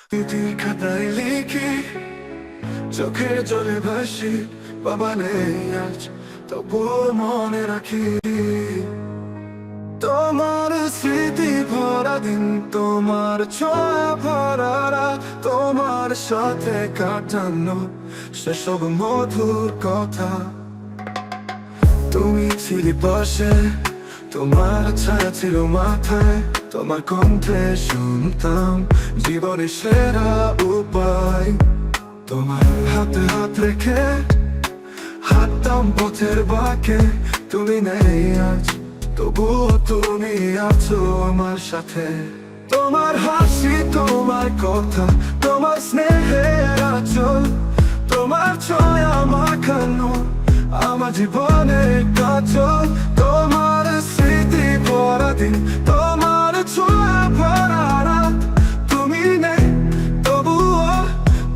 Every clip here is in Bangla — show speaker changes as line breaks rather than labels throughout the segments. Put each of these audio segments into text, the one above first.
স্মৃতির খাতায় লিখি চোখে জলে ভাসি, বাবা নেই আজ মনে রাখি। তোমার স্মৃতি ভরা দিন, তোমার ছোঁয়া ভরা তোমার সাথে কাটানো সেসব মধুর কথা। তুমি ছিলি পাশে, তোমার ছায়া ছিল মাথায় তোমার কণ্ঠে শুনতাম জীবনের সেরা উপায়। তোমার হাতে হাত রেখে হাঁটতাম পথের বাঁকে। তুমি নেই আজ, তবুও তুমি আছো আমার সাথে। তোমার হাসি, তোমার কথা, তোমার স্নেহের আচল, তোমার ছয়া মাখানো আমার জীবনের কাজল। তোমার স্মৃতি ভরা দিন তোমার ছোঁয়া ভরা তুমি নেই তবুও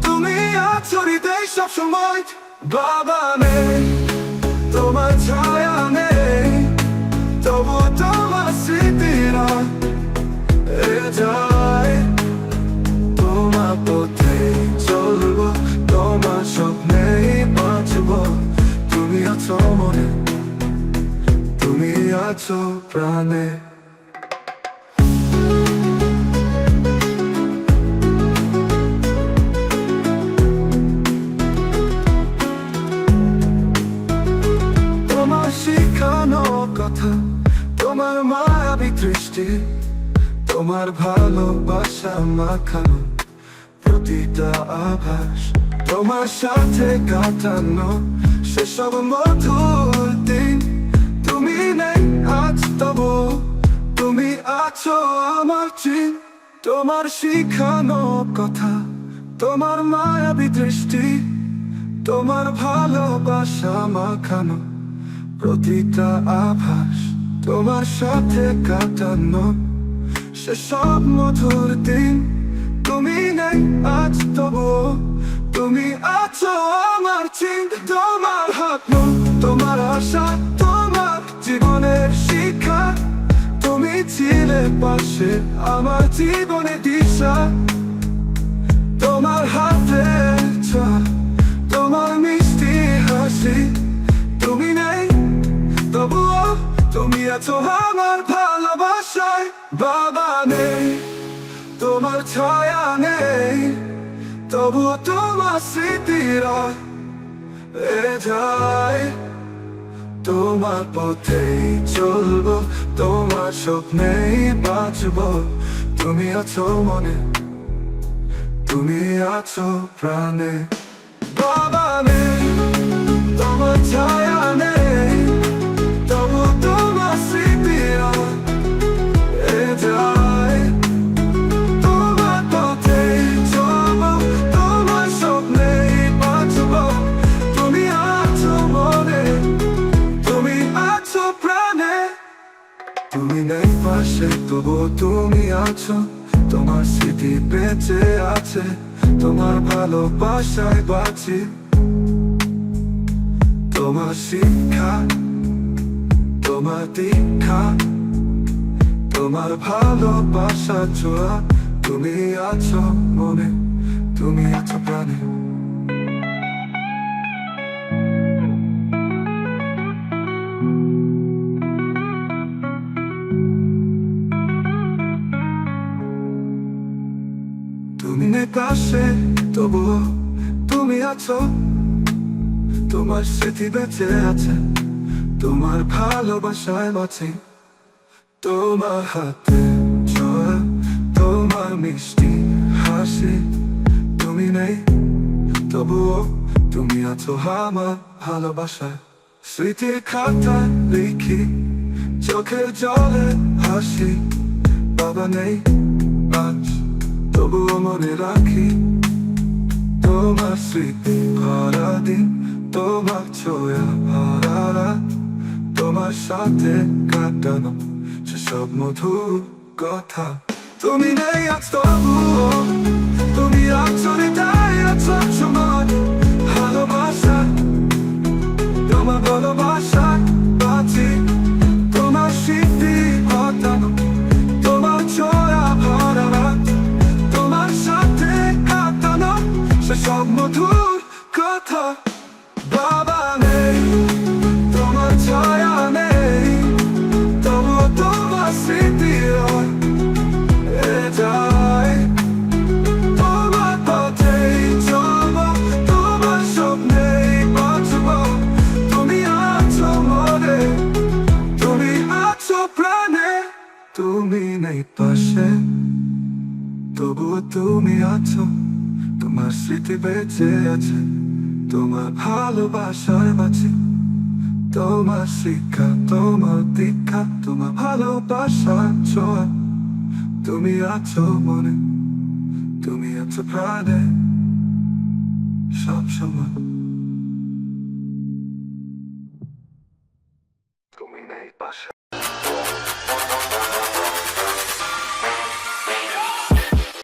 তুমি আছো নেই বাঁচবো। তুমি আছো মনে, তুমি আছো প্রাণে। শিখানো কথা তোমার মায়াবী দৃষ্টি, তোমার ভালোবাসা মাখানো। প্রতিটা আভাস তোমার সাথে কাটানো। সেসব মধুর দিন তুমি নেই আজ তবু। তুমি আছো আমার চিন, তোমার শিখানো কথা তোমার মায়াবী দৃষ্টি, তোমার ভালোবাসা মাখানো। প্রতিটা আভাস, তোমার সাথে কাটানো। সেসব মধুর দিন, তুমি নেই আজ তবু তুমি আছো আমার চিন্তা, তোমার হাত তোমার আশা, তোমার জীবনের শিক্ষা তুমি ছিলে পাশে, আমার জীবনে দিশা। তোমার হাতে আছো আমার ভালোবাসায় বাবা নেই, তোমার ছায়া নেই তবুও তোমার স্মৃতিরা এ যায়। তোমার পথেই চলবো, তোমার স্বপ্নেই বাঁচবো। তুমি আছো মনে, তুমি আছো প্রাণে। বাবা নেই, তোমার ছায়া নেই। তবু তুমি আছো, তোমার স্মৃতি বেঁচে আছে, তোমার ভালোবাসায় বাঁচি। তোমার শিক্ষা, তোমার দীক্ষা, তোমার ভালোবাসা ছোঁয়া। তুমি আছো মনে, তুমি আছো প্রাণে। আছো? তোমার স্মৃতি বেঁচে আছে, তোমার ভালোবাসায় বাঁচি। তোমার হাতে ছোঁয়া, তোমার মিষ্টি হাসি। তুমি নেই, তবুও তুমি আছো আমার ভালোবাসায়। স্মৃতির খাতায় লিখি, চোখের জলে হাসি। বাবা নেই আজ তবুও মনে রাখি। তোমার স্মৃতি ভরা দিন তোমার ছোয়া ভরা তোমার সাথে কাটানো সেসব মধুর কথা। তুমি নেই আজ তবুও তুমি আছো হৃদয় আছো সময়, ভালোবাসা। তোমার ভালোবাসা ব্যথা বাবা নেই, তোমার ছায়া নেই, তবু তোমার স্মৃতি যায়। তোমার পথেই চলব, তোমার স্বপ্নেই বাঁচব। তুমি আছো মনে, তুমি আছো প্রাণে, তুমি নেই পাশে। তবুও তুমি আছো, তোমার স্মৃতি বেঁচে আছে। তোমার ভালোবাসার মাঝে। তোমার শিক্ষা, তোমার দীক্ষা, তোমার ভালোবাসা ছোঁয়া। তুমি আছো মনে, তুমি আছো প্রাণে। সব সময়।